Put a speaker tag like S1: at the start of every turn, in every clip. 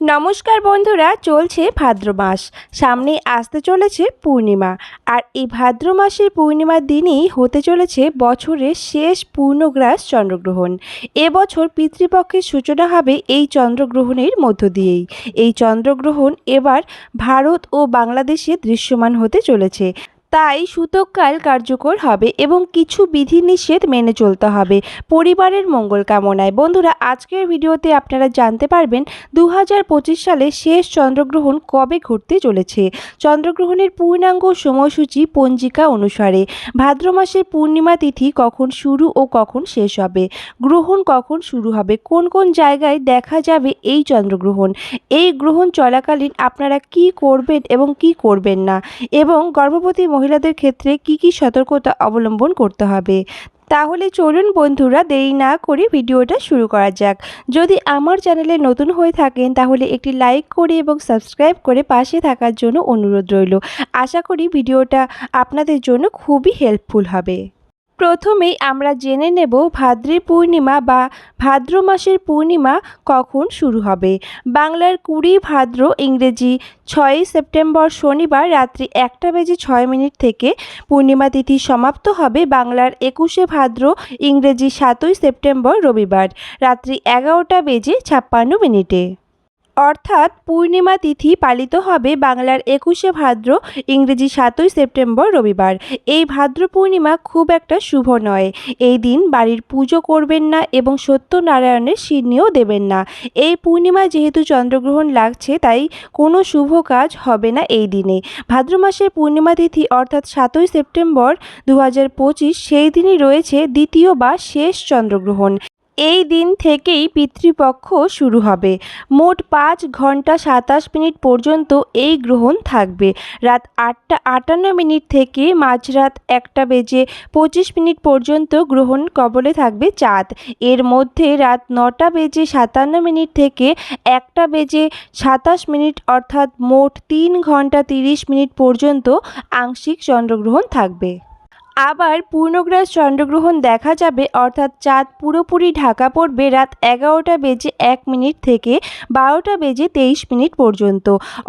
S1: নমস্কার বন্ধুরা, চলছে ভাদ্র মাস। সামনে আসতে চলেছে পূর্ণিমা। আর এই ভাদ্র মাসের পূর্ণিমার দিনই হতে চলেছে বছরের শেষ পূর্ণগ্রাস চন্দ্রগ্রহণ। এবছর পিতৃপক্ষের সূচনা হবে এই চন্দ্রগ্রহণের মধ্য দিয়েই। এই চন্দ্রগ্রহণ এবার ভারত ও বাংলাদেশে দৃশ্যমান হতে চলেছে। তাই সূতককাল কার্যকর হবে এবং কিছু বিধিনিষেধ মেনে চলতে হবে। পরিবারের মঙ্গল কামনায়। বন্ধুরা, আজকের ভিডিওতে আপনারা জানতে পারবেন দু হাজার পঁচিশ সালে শেষ চন্দ্রগ্রহণ কবে ঘটতে চলেছে। চন্দ্রগ্রহণের পূর্ণাঙ্গ সময়সূচি পঞ্জিকা অনুসারে। ভাদ্র মাসের পূর্ণিমা তিথি কখন শুরু ও কখন শেষ হবে? গ্রহণ কখন শুরু হবে? কোন কোন জায়গায় দেখা যাবে এই চন্দ্রগ্রহণ? এই গ্রহণ চলাকালীন আপনারা কি করবেন এবং কি করবেন না? এবং গর্ভবতী মহিলাদের ক্ষেত্রে কি কি সতর্কতা অবলম্বন করতে হবে? তাহলে চলুন বন্ধুরা দেরি না করে ভিডিওটা শুরু করা যাক। যদি আমার চ্যানেলে নতুন হয়ে থাকেন, তাহলে একটি লাইক করে এবং সাবস্ক্রাইব করে পাশে থাকার জন্য অনুরোধ রইল। আশা করি ভিডিওটা আপনাদের জন্য খুবই হেল্পফুল হবে। প্রথমেই আমরা জেনে নেব ভাদ্রী পূর্ণিমা বা ভাদ্র মাসের পূর্ণিমা কখন শুরু হবে। বাংলার কুড়ি ভাদ্র ইংরেজি ছয়ই সেপ্টেম্বর শনিবার রাত্রি একটা বেজে ছয় মিনিট থেকে পূর্ণিমা তিথি সমাপ্ত হবে বাংলার একুশে ভাদ্র ইংরেজি সাতই সেপ্টেম্বর রবিবার, রাত্রি এগারোটা বেজে ছাপ্পান্ন মিনিটে। অর্থাৎ পূর্ণিমা তিথি পালিত হবে বাংলার একুশে ভাদ্র, ইংরেজি সাতই সেপ্টেম্বর রবিবার। এই ভাদ্র পূর্ণিমা খুব একটা শুভ নয়। এই দিন বাড়ির পুজো করবেন না এবং সত্যনারায়ণের সিন্নিও দেবেন না। এই পূর্ণিমা যেহেতু চন্দ্রগ্রহণ লাগছে, তাই কোনো শুভ কাজ হবে না এই দিনে। ভাদ্র মাসের পূর্ণিমা তিথি অর্থাৎ সাতই সেপ্টেম্বর দু হাজার পঁচিশ, সেই দিনই রয়েছে দ্বিতীয় বা শেষ চন্দ্রগ্রহণ। এই দিন থেকেই পিতৃপক্ষ শুরু হবে। মোট পাঁচ ঘণ্টা সাতাশ মিনিট পর্যন্ত এই গ্রহণ থাকবে। রাত আটটা আটান্ন মিনিট থেকে মাঝরাত একটা বেজে পঁচিশ মিনিট পর্যন্ত গ্রহণ কবলে থাকবে চাঁদ। এর মধ্যে রাত নটা বেজে সাতান্ন মিনিট থেকে একটা বেজে সাতাশ মিনিট অর্থাৎ মোট তিন ঘণ্টা তিরিশ মিনিট পর্যন্ত আংশিক চন্দ্রগ্রহণ থাকবে। আবার পূর্ণগ্রাস চন্দ্রগ্রহণ দেখা যাবে, অর্থাৎ চাঁদ পুরোপুরি ঢাকা পড়বে রাত এগারোটা বেজে এক মিনিট থেকে বারোটা বেজে তেইশ মিনিট পর্যন্ত,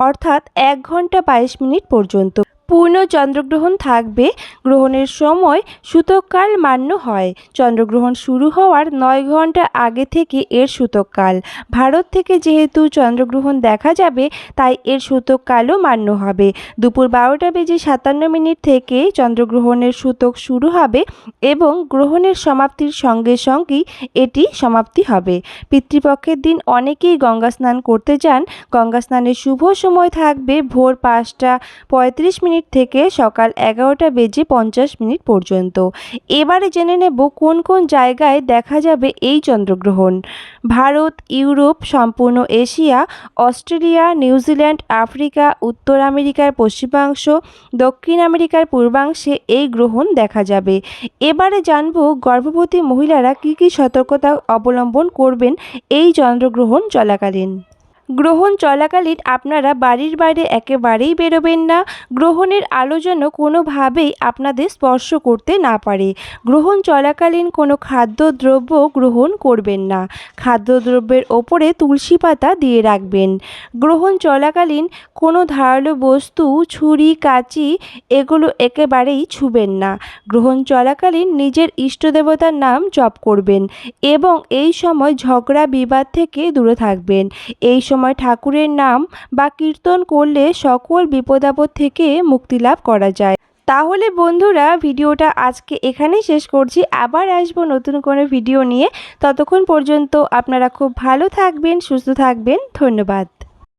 S1: অর্থাৎ এক ঘণ্টা বাইশ মিনিট পর্যন্ত। পূর্ণ চন্দ্রগ্রহণ থাকবে। গ্রহণের সময় সূতককাল মান্য হয়। চন্দ্রগ্রহণ শুরু হওয়ার নয় ঘণ্টা আগে থেকে এর সূতককাল। ভারত থেকে যেহেতু চন্দ্রগ্রহণ দেখা যাবে, তাই এর সূতককালও মান্য হবে। দুপুর বারোটা বেজে সাতান্ন মিনিট থেকে চন্দ্রগ্রহণের সূতক শুরু হবে এবং গ্রহণের সমাপ্তির সঙ্গে সঙ্গেই এটি সমাপ্তি হবে। পিতৃপক্ষের দিন অনেকেই গঙ্গা স্নান করতে যান। গঙ্গা স্নানের শুভ সময় থাকবে ভোর পাঁচটা পঁয়ত্রিশ মিনিট থেকে সকাল এগারোটা বেজে পঞ্চাশ মিনিট পর্যন্ত। এবারে জেনে নেব কোন কোন জায়গায় দেখা যাবে এই চন্দ্রগ্রহণ। ভারত, ইউরোপ, সম্পূর্ণ Asia, Australia, New Zealand, Africa, উত্তর আমেরিকার পশ্চিমাংশ, দক্ষিণ আমেরিকার পূর্বাংশে এই গ্রহণ দেখা যাবে। এবারে জানব গর্ভবতী মহিলারা কী কী সতর্কতা অবলম্বন করবেন এই চন্দ্রগ্রহণ চলাকালীন। গ্রহণ চলাকালীন আপনারা বাড়ির বাইরে একেবারেই বেরোবেন না। গ্রহণের আলো যেন কোনোভাবেই আপনাদের স্পর্শ করতে না পারে। গ্রহণ চলাকালীন কোনো খাদ্যদ্রব্য গ্রহণ করবেন না। খাদ্যদ্রব্যের ওপরে তুলসী পাতা দিয়ে রাখবেন। গ্রহণ চলাকালীন কোনো ধারালো বস্তু, ছুরি, কাঁচি এগুলো একেবারেই ছুবেন না। গ্রহণ চলাকালীন নিজের ইষ্টদেবতার নাম জপ করবেন এবং এই সময় ঝগড়া বিবাদ থেকে দূরে থাকবেন। এই সময় ঠাকুরের নাম বা কীর্তন করলে সকল বিপদাপদ থেকে মুক্তি লাভ করা যায়। তাহলে বন্ধুরা, ভিডিওটা আজকে এখানেই শেষ করছি। আবার আসব নতুন কোনো ভিডিও নিয়ে। ততক্ষণ পর্যন্ত আপনারা খুব ভালো থাকবেন, সুস্থ থাকবেন। ধন্যবাদ।